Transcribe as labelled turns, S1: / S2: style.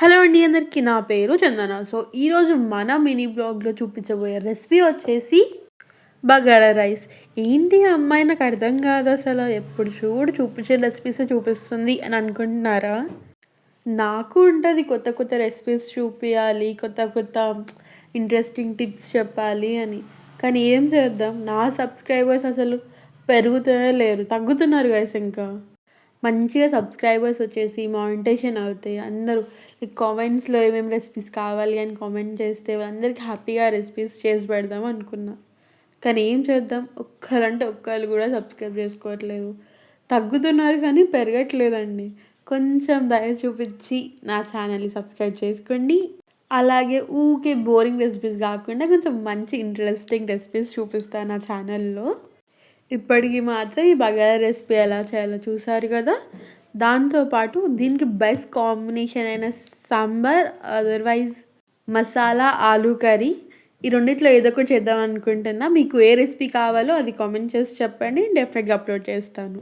S1: Hello అండి అందరికీ నా పేరు చందన. సో ఈరోజు మన మినీ బ్లాగ్లో చూపించబోయే రెసిపీ వచ్చేసి బగారా రైస్. ఏంటి అమ్మాయి నాకు అర్థం కాదు అసలు? ఎప్పుడు చూడు చూపించే రెసిపీసే చూపిస్తుంది అని అనుకుంటున్నారా? నాకు ఉంటుంది కొత్త కొత్త రెసిపీస్ చూపించాలి కొత్త కొత్త ఇంట్రెస్టింగ్ టిప్స్ చెప్పాలి అని. కానీ ఏం చేద్దాం? నా సబ్స్క్రైబర్స్ అసలు పెరుగుతూనే లేరు. తగ్గుతున్నారు గైస్ ఇంకా. మంచిగా సబ్స్క్రైబర్స్ వచ్చేసి మానిటేషన్ అవుతాయి. అందరూ కామెంట్స్లో ఏమేమి రెసిపీస్ కావాలి అని కామెంట్ చేస్తే అందరికి హ్యాపీగా రెసిపీస్ చేసి పెడదాం అనుకున్నా. కానీ ఏం చేద్దాం? ఒక్కరంటే ఒక్కరు కూడా సబ్స్క్రైబ్ చేసుకోవట్లేదు. తగ్గుతున్నారు కానీ పెరగట్లేదండి. కొంచెం దయ చూపించి నా ఛానల్ని సబ్స్క్రైబ్ చేసుకోండి. అలాగే ఊకే బోరింగ్ రెసిపీస్ కాకుండా కొంచెం మంచి ఇంట్రెస్టింగ్ రెసిపీస్ చూపిస్తాను నా ఛానల్లో ఇప్పటికి మాత్రం ఈ బగారా రెసిపీ ఎలా చేయాలో చూసారు కదా. దాంతోపాటు దీనికి బెస్ట్ కాంబినేషన్ అయిన సాంబార్ అదర్వైజ్ మసాలా ఆలూ కర్రీ ఈ రెండిట్లో ఏదో ఒకటి చేద్దాం అనుకుంటున్నా. మీకు ఏ రెసిపీ కావాలో అది కామెంట్ చేసి చెప్పండి. డెఫినెట్గా అప్లోడ్ చేస్తాను.